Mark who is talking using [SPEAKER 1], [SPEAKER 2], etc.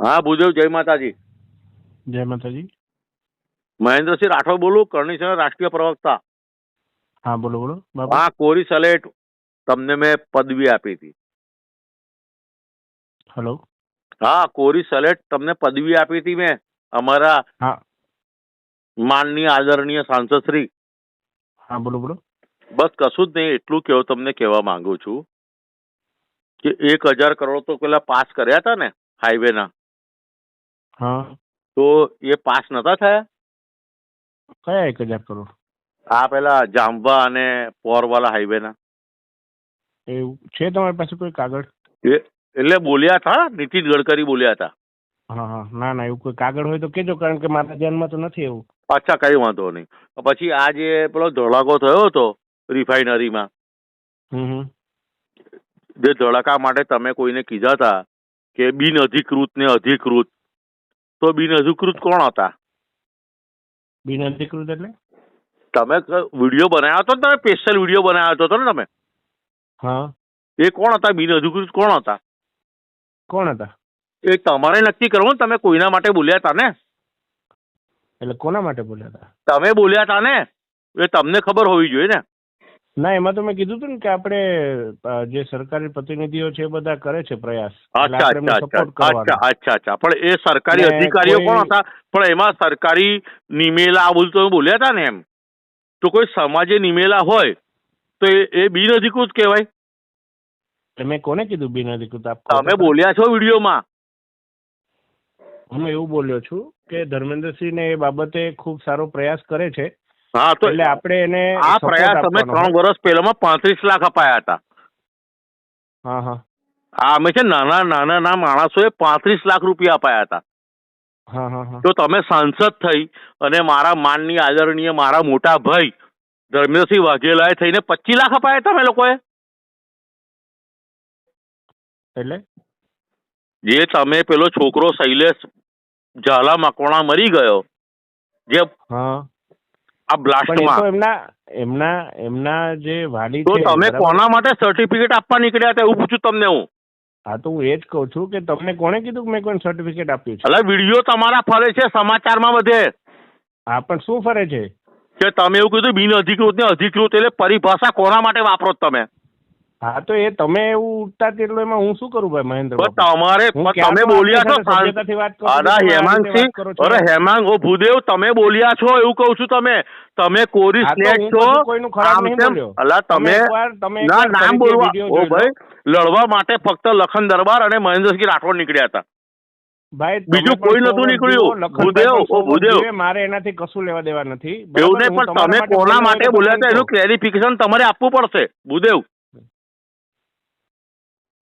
[SPEAKER 1] હા ભૂદેવ જય માતાજી.
[SPEAKER 2] જય માતાજી.
[SPEAKER 1] મહેન્દ્રસિંહ રાઠોડ બોલું કરણીસર રાષ્ટ્રીય પ્રવક્તા.
[SPEAKER 2] હા બોલો બોલો.
[SPEAKER 1] હા કોરી સલેટ તમને મેં પદવી આપી હતી.
[SPEAKER 2] હેલો.
[SPEAKER 1] હા કોરી સલેટ તમને પદવી આપી હતી મેં અમારા માનનીય આદરણીય સાંસદ શ્રી.
[SPEAKER 2] હા બોલો બોલો.
[SPEAKER 1] બસ કશું જ નહીં એટલું કેવું તમને કહેવા માંગુ છું. કે એક હજાર કરોડ તો પેલા પાસ કર્યા હતા ને હાઈવેના
[SPEAKER 2] હા.
[SPEAKER 1] તો એ પાસ નતા થયા?
[SPEAKER 2] કયા એક હજાર કરોડ?
[SPEAKER 1] આ પેલા જાંબા અને પોરવાલા હાઈવેના.
[SPEAKER 2] એવું છે તમારી પાસે કોઈ કાગળ?
[SPEAKER 1] એટલે બોલ્યા હતા નીતિન ગડકરી બોલ્યા હતા.
[SPEAKER 2] હા હા. ના ના એવું કોઈ કાગળ હોય તો કેજો કારણ કે મારા ધ્યાનમાં તો નથી એવું.
[SPEAKER 1] અચ્છા કઈ વાંધો નહીં. પછી આ જે પેલો ધડાકો થયો હતો રિફાઇનરીમાં
[SPEAKER 2] હમ હમ.
[SPEAKER 1] જે ધડાકા માટે તમે કોઈને કીધા હતા કે બિન અધિકૃત ને અધિકૃત તો બિન અધિકૃત કોણ હતા?
[SPEAKER 2] બિન અધિકૃત એટલે?
[SPEAKER 1] તમે વીડિયો બનાવ્યો હતો ને તમે? સ્પેશિયલ વીડિયો બનાવ્યો હતો ને તમે?
[SPEAKER 2] હા.
[SPEAKER 1] એ કોણ હતા? બિન અધિકૃત કોણ હતા?
[SPEAKER 2] કોણ હતા?
[SPEAKER 1] એ તમારે નક્કી કરવું ને તમે કોઈના માટે બોલ્યા હતા ને?
[SPEAKER 2] એટલે કોના માટે બોલ્યા હતા?
[SPEAKER 1] તમે બોલ્યા હતા ને? એ તમને ખબર હોવી જોઈએ ને.
[SPEAKER 2] ના એમાં તો મેં કીધું હતું ને કે આપણે જે સરકારી પ્રતિનિધિઓ છે એ બધા કરે છે પ્રયાસ.
[SPEAKER 1] અચ્છા અચ્છા અચ્છા અચ્છા અચ્છા અચ્છા. પણ એ સરકારી અધિકારીઓ કોણ હતા? પણ એમાં સરકારી નિમેલા આ બધું તમે બોલ્યા હતા ને એમ. તો કોઈ સમાજે નિમેલા હોય તો એ બિન અધિકૃત કહેવાય.
[SPEAKER 2] તમે મેં કોને કીધું બિન અધિકૃત આપ
[SPEAKER 1] તમે બોલ્યા છો વિડીયોમાં.
[SPEAKER 2] હું એવું બોલ્યો છું કે ધર્મેન્દ્રસિંહ ને એ બાબતે ખૂબ સારો પ્રયાસ કરે છે.
[SPEAKER 1] હા તો
[SPEAKER 2] એટલે આપણે એને
[SPEAKER 1] આ પ્રયાસ અમે ત્રણ વર્ષ પહેલામાં પાંત્રીસ લાખ અપાયા હતા.
[SPEAKER 2] હા હા.
[SPEAKER 1] આ અમે છે નાના નાના ના માણસોએ પાંત્રીસ લાખ રૂપિયા અપાયા હતા. તો તમે સાંસદ થઈ અને મારા માનની આદરણીય મારા મોટા ભાઈ ધર્મેન્દ્રસિંહ વાઘેલાએ થઈને પચીસ લાખ અપાયા તમે લોકોએ.
[SPEAKER 2] એટલે?
[SPEAKER 1] જે તમે પેલો છોકરો શૈલેષ ઝાલા મકવાણા મરી ગયો જે આ બ્લાસ્ટમાં
[SPEAKER 2] એમના એમના એમના જે વાલી
[SPEAKER 1] તો તમે કોના માટે સર્ટિફિકેટ આપવા નીકળ્યા હતા એવું પૂછું તમને હું?
[SPEAKER 2] હા તો હું એ જ કહું છું કે તમને કોણે કીધું કે મેં કોઈ સર્ટિફિકેટ આપ્યું છે?
[SPEAKER 1] એટલે વીડિયો તમારા ફરે છે સમાચારમાં બધે.
[SPEAKER 2] હા પણ શું ફરે છે?
[SPEAKER 1] કે તમે એવું કીધું બિન અધિકૃત ને અધિકૃત એટલે પરિભાષા કોના માટે વાપરો છો તમે?
[SPEAKER 2] હા તો એ તમે એવું ઉઠતા એટલે એમાં હું શું કરું ભાઈ મહેન્દ્ર
[SPEAKER 1] તમારે તમે બોલ્યા છો અરે હેમાંગસિંહ. અરે હેમાંગ ઓ ભૂદેવ તમે બોલ્યા છો એવું કહું છું તમે. તમે કોરી સ્નેક છો. અલા તમે ના નામ બોલવા ઓ ભાઈ લડવા માટે ફક્ત લખન દરબાર અને મહેન્દ્રસિંહ રાઠોડ નીકળ્યા હતા.
[SPEAKER 2] ભાઈ
[SPEAKER 1] બીજું કોઈ
[SPEAKER 2] નતું
[SPEAKER 1] નીકળ્યું. ભૂદેવ, ઓ ભૂદેવ.
[SPEAKER 2] મારે એનાથી કશું લેવા દેવા નથી.
[SPEAKER 1] એવું નહીં પણ તમે કોના માટે બોલ્યા હતા? એનું ક્લેરિફિકેશન તમારે આપવું પડશે ભૂદેવ.